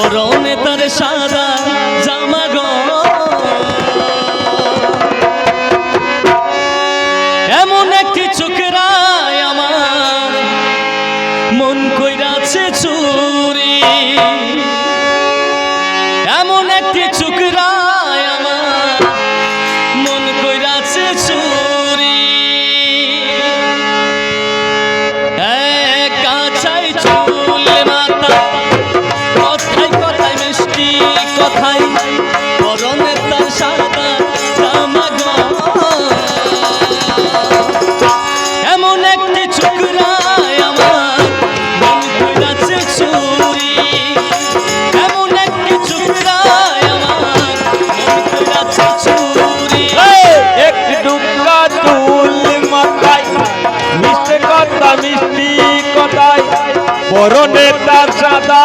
পরনে তার সাদা বড় নেতার সাদা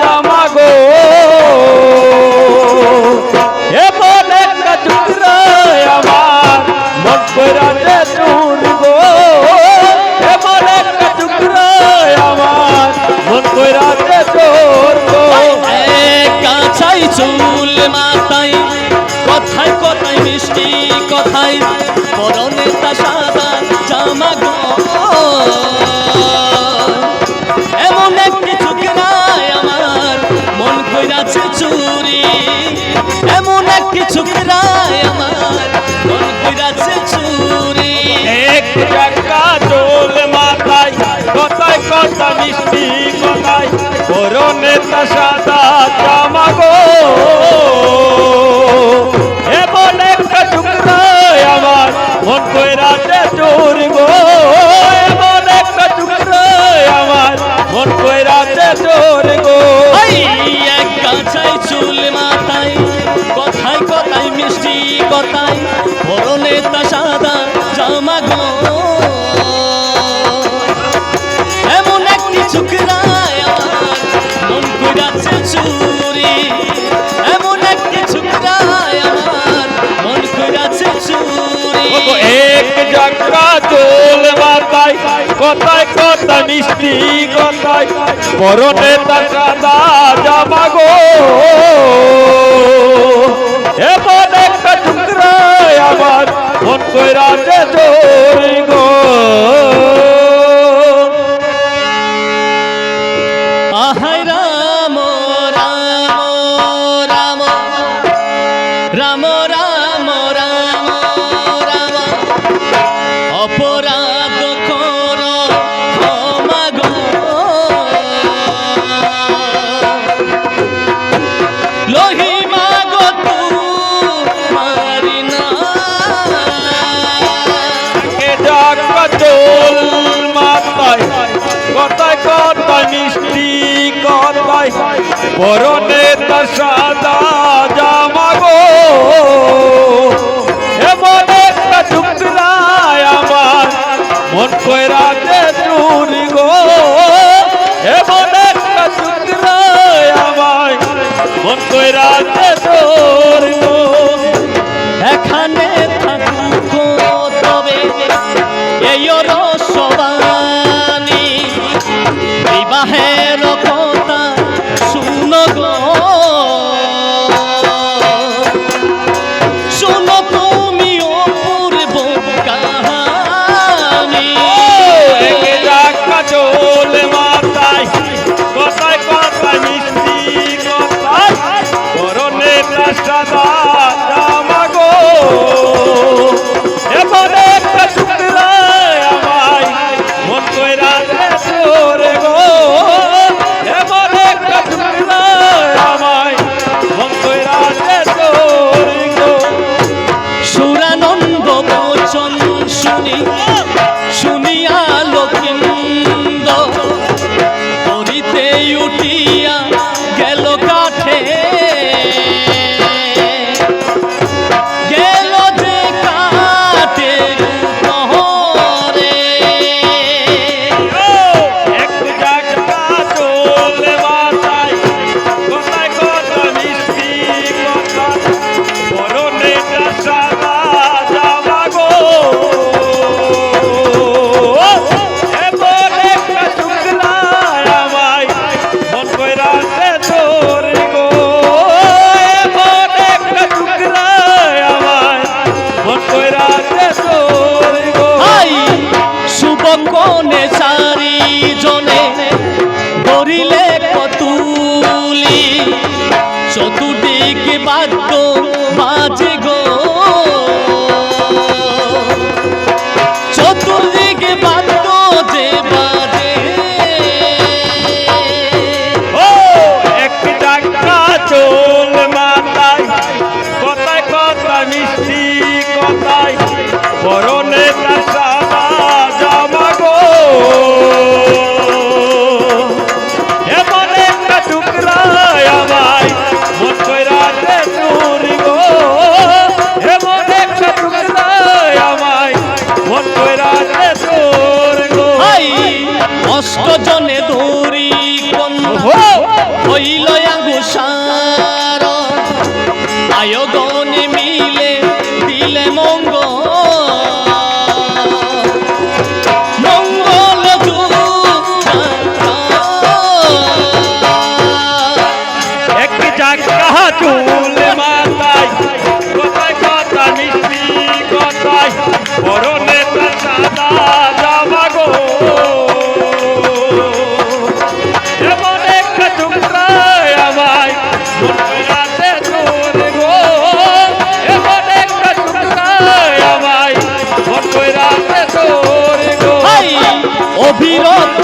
জামা গো। এমন একটা চুর আমার, মন পেরাতে চুর গো। এমন একটা চুর আমার, মন পেরাতে চোর গো। কাছাই চুল মাথায়, কথায় কথায় মিষ্টি কথায় বড় নেতা সাদা জামা করণে তাসাদ ঘুরাচ্ছে চুরি। এমন একটি ছুকরায় আমার মন ঘুরাচ্ছে চুরি। এক জাগরা দোল মাথায়, কথায় কথা, মিষ্টি কথায়, পরনে তার কাদা জামা গো। এমন আমার মন কইরাছে পরনে তা সাদা পরনে অবিরত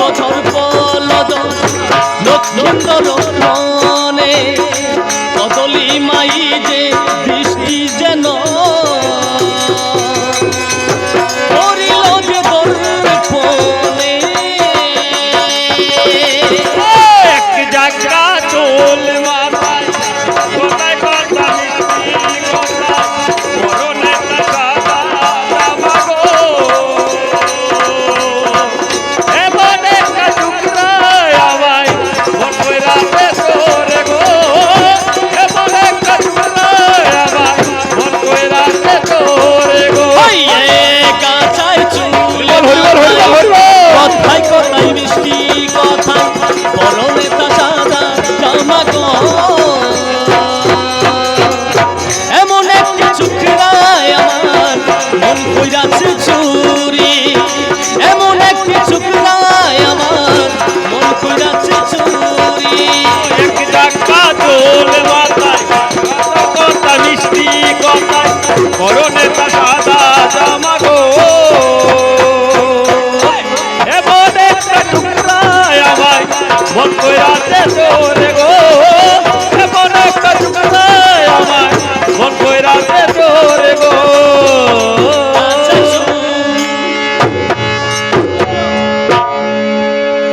কইরাতে